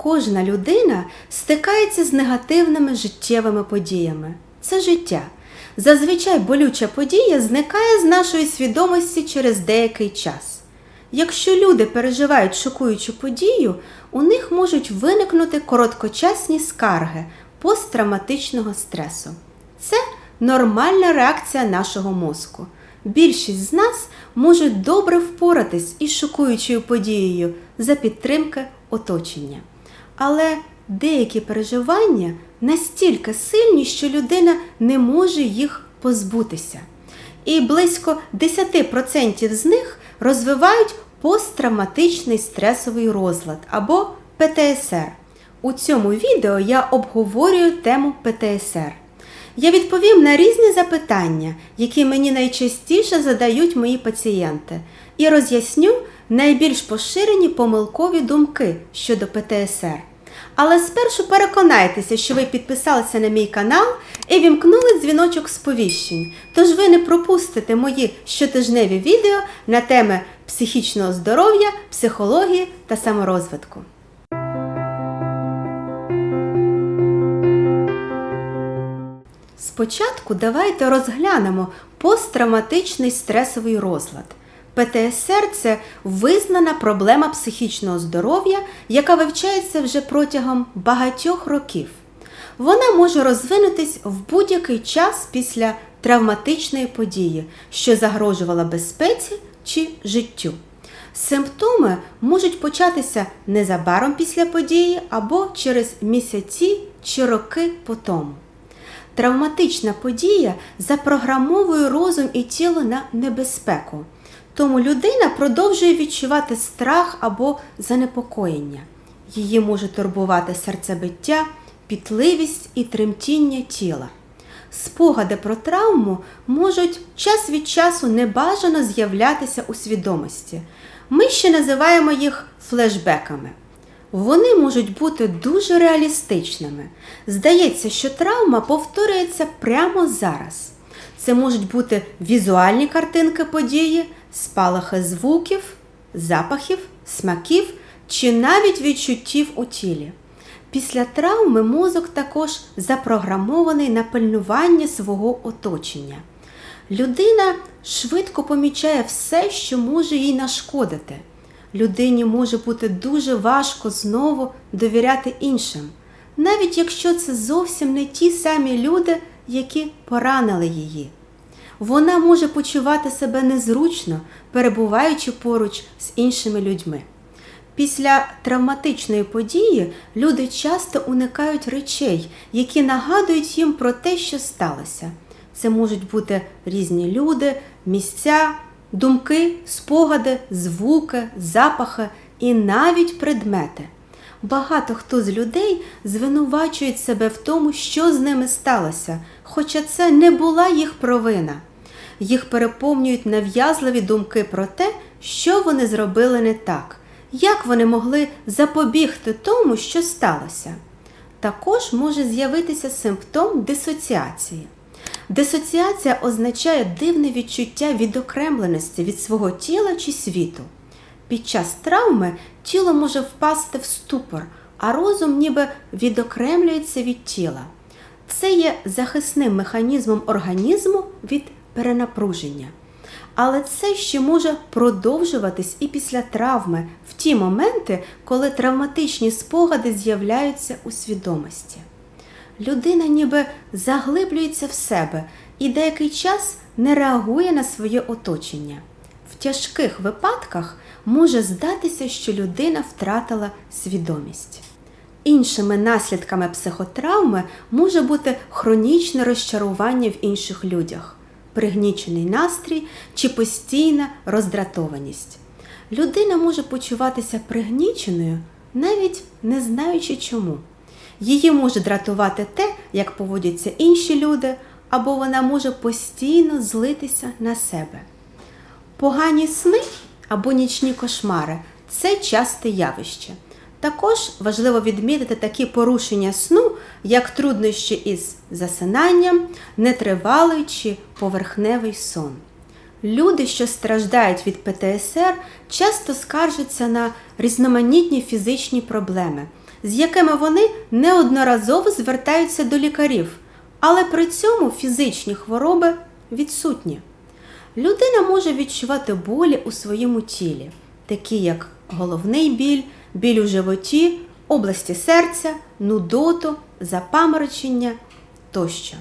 Кожна людина стикається з негативними життєвими подіями. Це життя. Зазвичай болюча подія зникає з нашої свідомості через деякий час. Якщо люди переживають шокуючу подію, у них можуть виникнути короткочасні скарги посттравматичного стресу. Це нормальна реакція нашого мозку. Більшість з нас можуть добре впоратись із шокуючою подією за підтримки оточення. Але деякі переживання настільки сильні, що людина не може їх позбутися. І близько 10% з них розвивають посттравматичний стресовий розлад або ПТСР. У цьому відео я обговорюю тему ПТСР. Я відповім на різні запитання, які мені найчастіше задають мої пацієнти, і роз'ясню найбільш поширені помилкові думки щодо ПТСР. Але спершу переконайтеся, що ви підписалися на мій канал і вімкнули дзвіночок сповіщень, тож ви не пропустите мої щотижневі відео на теми психічного здоров'я, психології та саморозвитку. Спочатку давайте розглянемо посттравматичний стресовий розлад. ПТСР це визнана проблема психічного здоров'я, яка вивчається вже протягом багатьох років. Вона може розвинутись в будь-який час після травматичної події, що загрожувала безпеці чи життю. Симптоми можуть початися незабаром після події або через місяці чи роки по тому. Травматична подія запрограмовує розум і тіло на небезпеку. Тому людина продовжує відчувати страх або занепокоєння. Її може турбувати серцебиття, пітливість і тремтіння тіла. Спогади про травму можуть час від часу небажано з'являтися у свідомості. Ми ще називаємо їх флешбеками. Вони можуть бути дуже реалістичними. Здається, що травма повторюється прямо зараз. Це можуть бути візуальні картинки події, спалахи звуків, запахів, смаків чи навіть відчуттів у тілі. Після травми мозок також запрограмований на пильнування свого оточення. Людина швидко помічає все, що може їй нашкодити. Людині може бути дуже важко знову довіряти іншим, навіть якщо це зовсім не ті самі люди, які поранили її. Вона може почувати себе незручно, перебуваючи поруч з іншими людьми. Після травматичної події люди часто уникають речей, які нагадують їм про те, що сталося. Це можуть бути різні люди, місця, думки, спогади, звуки, запахи і навіть предмети. Багато хто з людей звинувачують себе в тому, що з ними сталося, хоча це не була їх провина. Їх переповнюють нав'язливі думки про те, що вони зробили не так, як вони могли запобігти тому, що сталося. Також може з'явитися симптом дисоціації. Дисоціація означає дивне відчуття відокремленості від свого тіла чи світу. Під час травми тіло може впасти в ступор, а розум ніби відокремлюється від тіла. Це є захисним механізмом організму від перенапруження. Але це ще може продовжуватись і після травми в ті моменти, коли травматичні спогади з'являються у свідомості. Людина ніби заглиблюється в себе і деякий час не реагує на своє оточення. В тяжких випадках може здатися, що людина втратила свідомість. Іншими наслідками психотравми може бути хронічне розчарування в інших людях, пригнічений настрій чи постійна роздратованість. Людина може почуватися пригніченою, навіть не знаючи чому. Її може дратувати те, як поводяться інші люди, або вона може постійно злитися на себе. Погані сни або нічні кошмари це часте явище. Також важливо відмітити такі порушення сну, як труднощі із засинанням, нетривалий чи поверхневий сон. Люди, що страждають від ПТСР, часто скаржаться на різноманітні фізичні проблеми, з якими вони неодноразово звертаються до лікарів, але при цьому фізичні хвороби відсутні. Людина може відчувати болі у своєму тілі, такі як головний біль, біль у животі, області серця, нудоту, запаморочення тощо.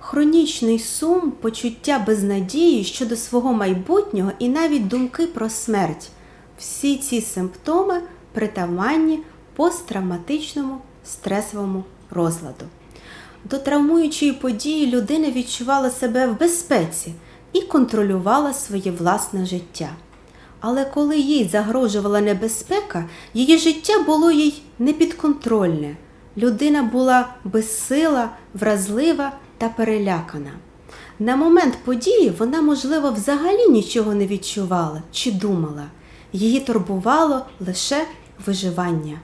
Хронічний сум, почуття безнадії щодо свого майбутнього і навіть думки про смерть. Всі ці симптоми притаманні посттравматичному стресовому розладу. До травмуючої події людина відчувала себе в безпеці і контролювала своє власне життя. Але коли їй загрожувала небезпека, її життя було їй непідконтрольне. Людина була безсила, вразлива та перелякана. На момент події вона, можливо, взагалі нічого не відчувала чи думала. Її турбувало лише виживання.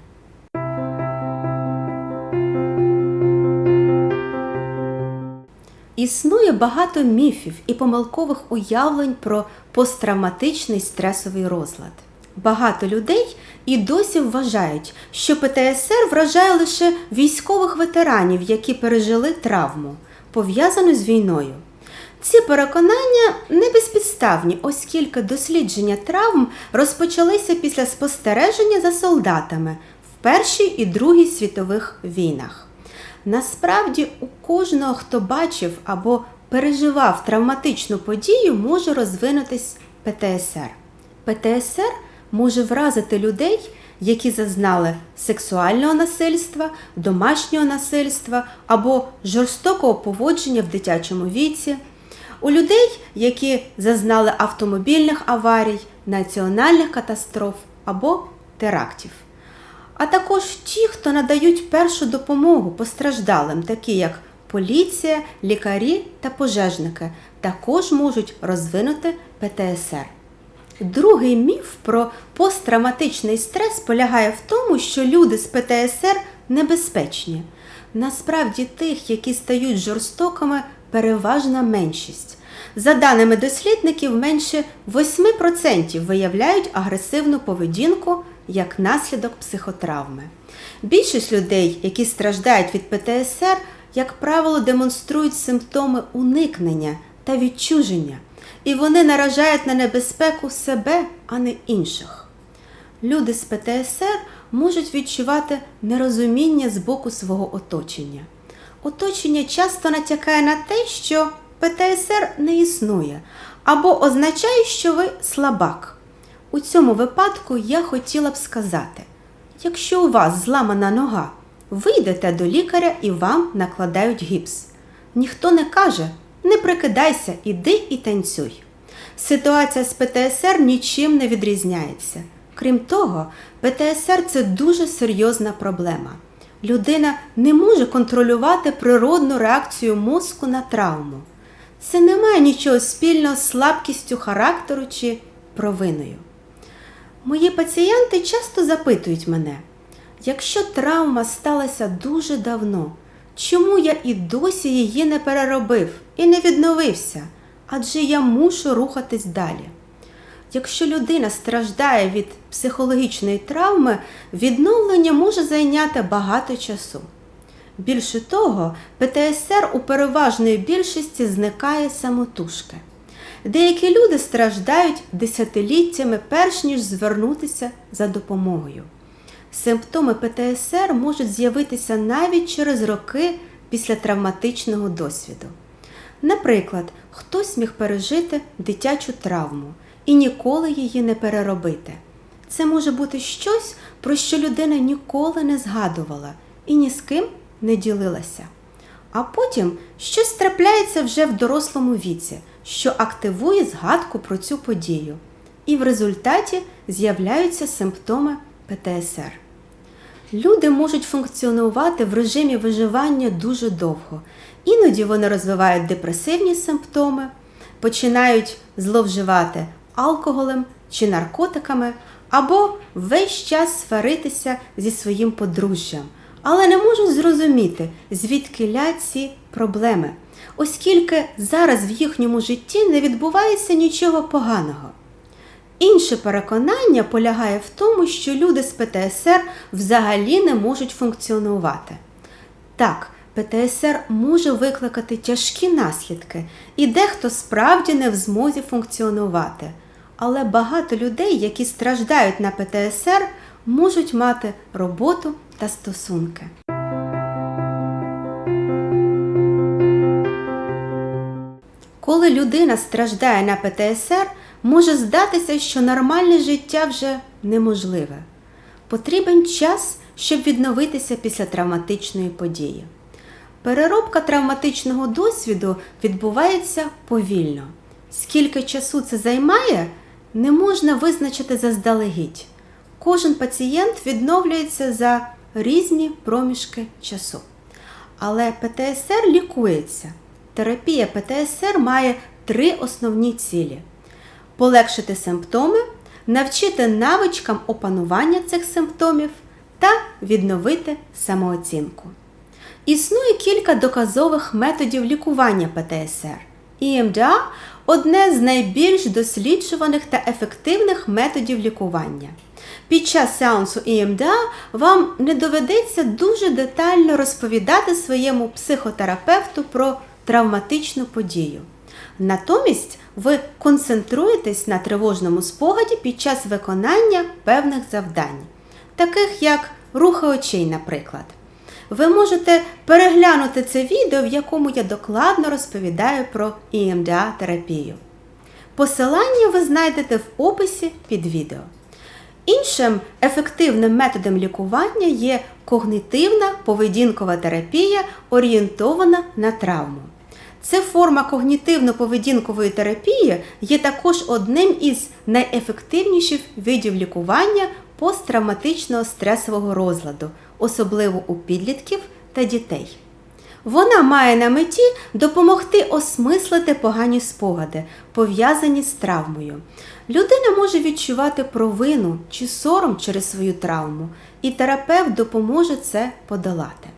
Існує багато міфів і помилкових уявлень про посттравматичний стресовий розлад. Багато людей і досі вважають, що ПТСР вражає лише військових ветеранів, які пережили травму, пов'язану з війною. Ці переконання не безпідставні, оскільки дослідження травм розпочалися після спостереження за солдатами в Першій і Другій світових війнах. Насправді, у кожного, хто бачив або переживав травматичну подію, може розвинутись ПТСР. ПТСР може вразити людей, які зазнали сексуального насильства, домашнього насильства або жорстокого поводження в дитячому віці, у людей, які зазнали автомобільних аварій, національних катастроф або терактів а також ті, хто надають першу допомогу постраждалим, такі як поліція, лікарі та пожежники, також можуть розвинути ПТСР. Другий міф про посттравматичний стрес полягає в тому, що люди з ПТСР небезпечні. Насправді тих, які стають жорстокими, переважна меншість. За даними дослідників, менше 8% виявляють агресивну поведінку як наслідок психотравми. Більшість людей, які страждають від ПТСР, як правило, демонструють симптоми уникнення та відчуження, і вони наражають на небезпеку себе, а не інших. Люди з ПТСР можуть відчувати нерозуміння з боку свого оточення. Оточення часто натякає на те, що ПТСР не існує, або означає, що ви слабак. У цьому випадку я хотіла б сказати: якщо у вас зламана нога, ви йдете до лікаря і вам накладають гіпс. Ніхто не каже, не прикидайся, іди і танцюй. Ситуація з ПТСР нічим не відрізняється. Крім того, ПТСР це дуже серйозна проблема. Людина не може контролювати природну реакцію мозку на травму. Це не має нічого спільного з слабкістю характеру чи провиною. Мої пацієнти часто запитують мене, якщо травма сталася дуже давно, чому я і досі її не переробив і не відновився, адже я мушу рухатись далі. Якщо людина страждає від психологічної травми, відновлення може зайняти багато часу. Більше того, ПТСР у переважної більшості зникає самотужки. Деякі люди страждають десятиліттями, перш ніж звернутися за допомогою. Симптоми ПТСР можуть з'явитися навіть через роки після травматичного досвіду. Наприклад, хтось міг пережити дитячу травму і ніколи її не переробити. Це може бути щось, про що людина ніколи не згадувала і ні з ким не ділилася. А потім щось трапляється вже в дорослому віці, що активує згадку про цю подію. І в результаті з'являються симптоми ПТСР. Люди можуть функціонувати в режимі виживання дуже довго. Іноді вони розвивають депресивні симптоми, починають зловживати алкоголем чи наркотиками, або весь час сваритися зі своїм подружжям але не можуть зрозуміти, звідки ля ці проблеми, оскільки зараз в їхньому житті не відбувається нічого поганого. Інше переконання полягає в тому, що люди з ПТСР взагалі не можуть функціонувати. Так, ПТСР може викликати тяжкі наслідки, і дехто справді не в змозі функціонувати. Але багато людей, які страждають на ПТСР, можуть мати роботу та стосунки. Коли людина страждає на ПТСР, може здатися, що нормальне життя вже неможливе. Потрібен час, щоб відновитися після травматичної події. Переробка травматичного досвіду відбувається повільно. Скільки часу це займає, не можна визначити заздалегідь. Кожен пацієнт відновлюється за різні проміжки часу. Але ПТСР лікується. Терапія ПТСР має три основні цілі: полегшити симптоми, навчити навичкам опанування цих симптомів та відновити самооцінку. Існує кілька доказових методів лікування ПТСР. ІМДА одне з найбільш досліджуваних та ефективних методів лікування. Під час сеансу ІМДА вам не доведеться дуже детально розповідати своєму психотерапевту про травматичну подію. Натомість ви концентруєтесь на тривожному спогаді під час виконання певних завдань, таких як рухи очей, наприклад. Ви можете переглянути це відео, в якому я докладно розповідаю про ІМДА терапію. Посилання ви знайдете в описі під відео. Іншим ефективним методом лікування є когнитивна поведінкова терапія, орієнтована на травму. Це форма когнітивно-поведінкової терапії є також одним із найефективніших видів лікування посттравматичного стресового розладу, особливо у підлітків та дітей. Вона має на меті допомогти осмислити погані спогади, пов'язані з травмою. Людина може відчувати провину чи сором через свою травму, і терапевт допоможе це подолати.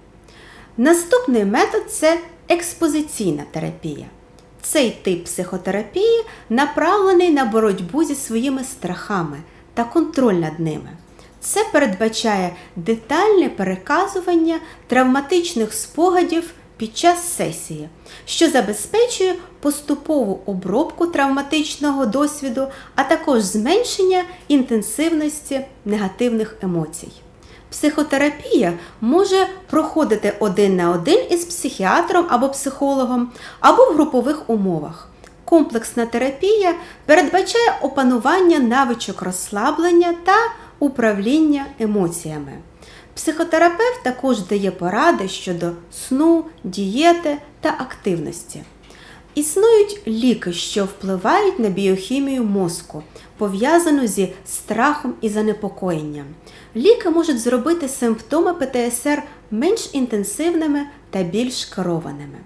Наступний метод це експозиційна терапія. Цей тип психотерапії направлений на боротьбу зі своїми страхами та контроль над ними. Це передбачає детальне переказування травматичних спогадів під час сесії, що забезпечує поступову обробку травматичного досвіду, а також зменшення інтенсивності негативних емоцій. Психотерапія може проходити один на один із психіатром або психологом, або в групових умовах. Комплексна терапія передбачає опанування навичок розслаблення та управління емоціями. Психотерапевт також дає поради щодо сну, дієти та активності. Існують ліки, що впливають на біохімію мозку, пов'язану зі страхом і занепокоєнням. Ліки можуть зробити симптоми ПТСР менш інтенсивними та більш керованими.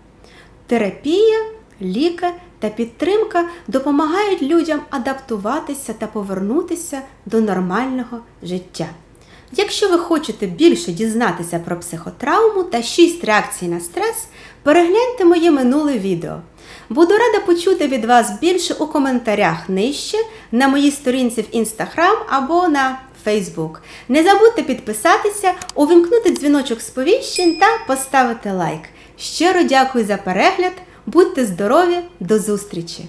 Терапія, ліки та підтримка допомагають людям адаптуватися та повернутися до нормального життя. Якщо ви хочете більше дізнатися про психотравму та 6 реакцій на стрес, перегляньте моє минуле відео. Буду рада почути від вас більше у коментарях нижче на моїй сторінці в Instagram або на Facebook. Не забудьте підписатися, увімкнути дзвіночок сповіщень та поставити лайк. Щиро дякую за перегляд! Будьте здорові, до зустрічі!